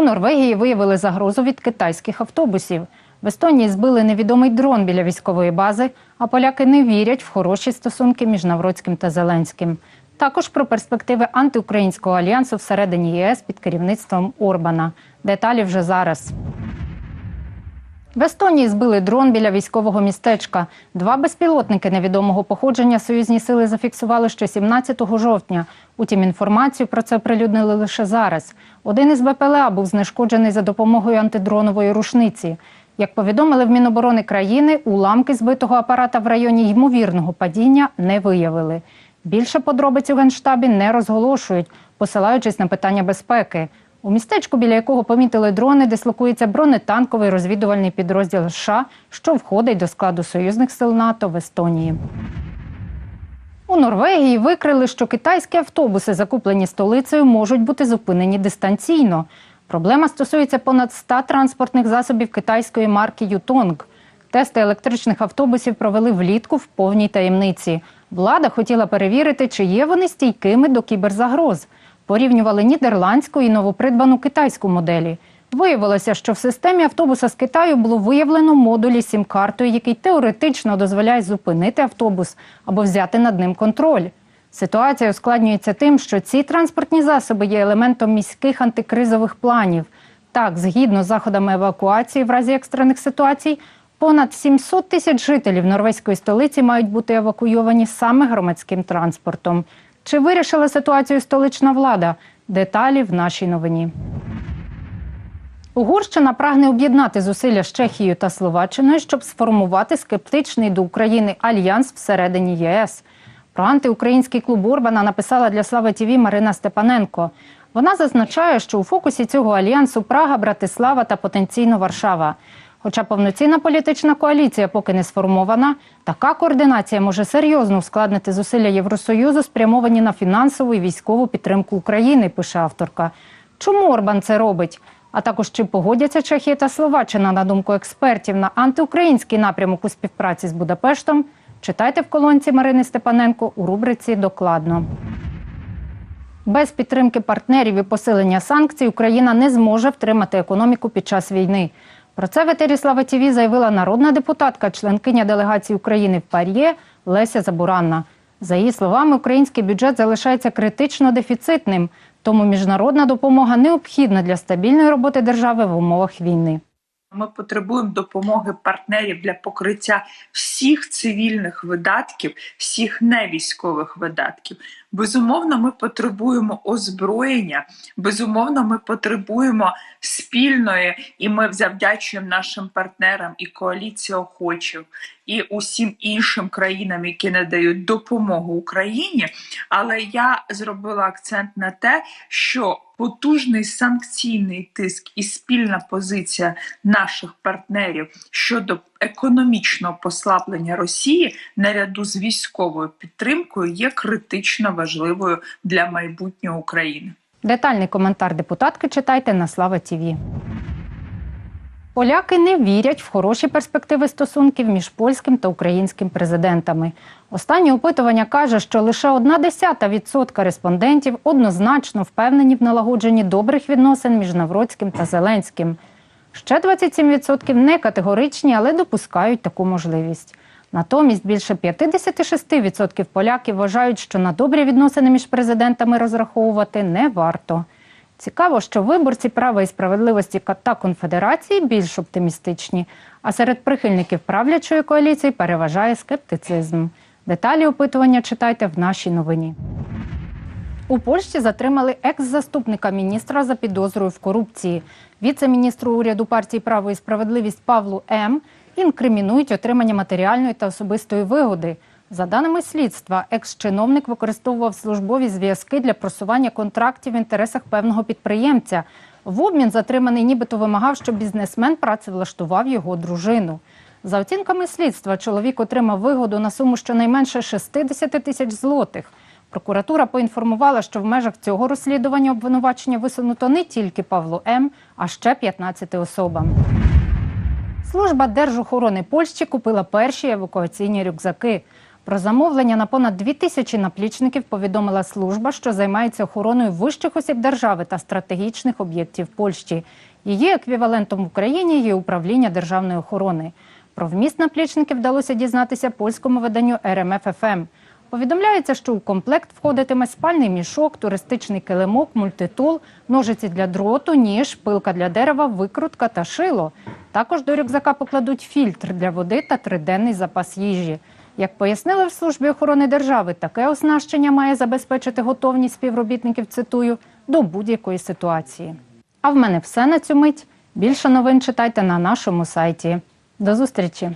У Норвегії виявили загрозу від китайських автобусів. В Естонії збили невідомий дрон біля військової бази, а поляки не вірять в хороші стосунки між Навроцьким та Зеленським. Також про перспективи антиукраїнського альянсу всередині ЄС під керівництвом Орбана. Деталі вже зараз. В Естонії збили дрон біля військового містечка. Два безпілотники невідомого походження союзні сили зафіксували ще 17 жовтня. Утім, інформацію про це оприлюднили лише зараз. Один із БПЛА був знешкоджений за допомогою антидронової рушниці. Як повідомили в Міноборони країни, уламки збитого апарата в районі ймовірного падіння не виявили. Більше подробиць у генштабі не розголошують, посилаючись на питання безпеки. У містечку, біля якого помітили дрони, дислокується бронетанковий розвідувальний підрозділ США, що входить до складу союзних сил НАТО в Естонії. У Норвегії викрили, що китайські автобуси, закуплені столицею, можуть бути зупинені дистанційно. Проблема стосується понад 100 транспортних засобів китайської марки Ютонг. Тести електричних автобусів провели влітку в повній таємниці. Влада хотіла перевірити, чи є вони стійкими до кіберзагроз. Порівнювали нідерландську і новопридбану китайську моделі. Виявилося, що в системі автобуса з Китаю було виявлено модулі сім-картою, який теоретично дозволяє зупинити автобус або взяти над ним контроль. Ситуація ускладнюється тим, що ці транспортні засоби є елементом міських антикризових планів. Так, згідно з заходами евакуації в разі екстрених ситуацій, понад 700 тисяч жителів норвезької столиці мають бути евакуйовані саме громадським транспортом. Чи вирішила ситуацію столична влада? Деталі в нашій новині. Угорщина прагне об'єднати зусилля з Чехією та Словаччиною, щоб сформувати скептичний до України альянс всередині ЄС. Про антиукраїнський клуб Орбана написала для Слави ТІВІ Марина Степаненко. Вона зазначає, що у фокусі цього альянсу Прага, Братислава та потенційно Варшава. Хоча повноцінна політична коаліція поки не сформована, така координація може серйозно ускладнити зусилля Євросоюзу, спрямовані на фінансову і військову підтримку України, пише авторка. Чому Орбан це робить? А також чи погодяться Чехія та Словаччина на думку експертів на антиукраїнський напрямок у співпраці з Будапештом? Читайте в колонці Марини Степаненко у рубриці Докладно. Без підтримки партнерів і посилення санкцій Україна не зможе втримати економіку під час війни. Про це в етері Слава ТІВІ заявила народна депутатка, членкиня делегації України в ПАРЄ Леся Забуранна. За її словами, український бюджет залишається критично дефіцитним, тому міжнародна допомога необхідна для стабільної роботи держави в умовах війни. Ми потребуємо допомоги партнерів для покриття всіх цивільних видатків, всіх невійськових видатків. Безумовно, ми потребуємо озброєння. Безумовно, ми потребуємо спільної, і ми завдячуємо нашим партнерам і коаліції охочих, і усім іншим країнам, які надають допомогу Україні. Але я зробила акцент на те, що потужний санкційний тиск і спільна позиція наших партнерів щодо економічного послаблення Росії наряду з військовою підтримкою є критично важливою для майбутнього України. Детальний коментар депутатки читайте на Слава ТІВІ. Поляки не вірять в хороші перспективи стосунків між польським та українським президентами. Останнє опитування каже, що лише одна десята відсотка респондентів однозначно впевнені в налагодженні добрих відносин між Навроцьким та Зеленським. Ще 27% не категоричні, але допускають таку можливість. Натомість більше 56% поляків вважають, що на добрі відносини між президентами розраховувати не варто. Цікаво, що виборці права і справедливості та конфедерації більш оптимістичні, а серед прихильників правлячої коаліції переважає скептицизм. Деталі опитування читайте в нашій новині. У Польщі затримали екс-заступника міністра за підозрою в корупції. Віце-міністру уряду партії Право і справедливість Павлу М. інкримінують отримання матеріальної та особистої вигоди. За даними слідства, екс-чиновник використовував службові зв'язки для просування контрактів в інтересах певного підприємця. В обмін затриманий нібито вимагав, щоб бізнесмен працевлаштував його дружину. За оцінками слідства, чоловік отримав вигоду на суму щонайменше 60 тисяч злотих. Прокуратура поінформувала, що в межах цього розслідування обвинувачення висунуто не тільки Павлу М., а ще 15 особам. Служба держохорони Польщі купила перші евакуаційні рюкзаки. Про замовлення на понад дві тисячі наплічників повідомила служба, що займається охороною вищих осіб держави та стратегічних об'єктів Польщі. Її еквівалентом в Україні є управління державної охорони. Про вміст наплічників вдалося дізнатися польському виданню РМФ-ФМ. Повідомляється, що у комплект входитиме спальний мішок, туристичний килимок, мультитул, ножиці для дроту, ніж, пилка для дерева, викрутка та шило. Також до рюкзака покладуть фільтр для води та триденний запас їжі. Як пояснили в службі охорони держави, таке оснащення має забезпечити готовність співробітників, цитую, до будь-якої ситуації. А в мене все на цю мить. Більше новин читайте на нашому сайті. До зустрічі!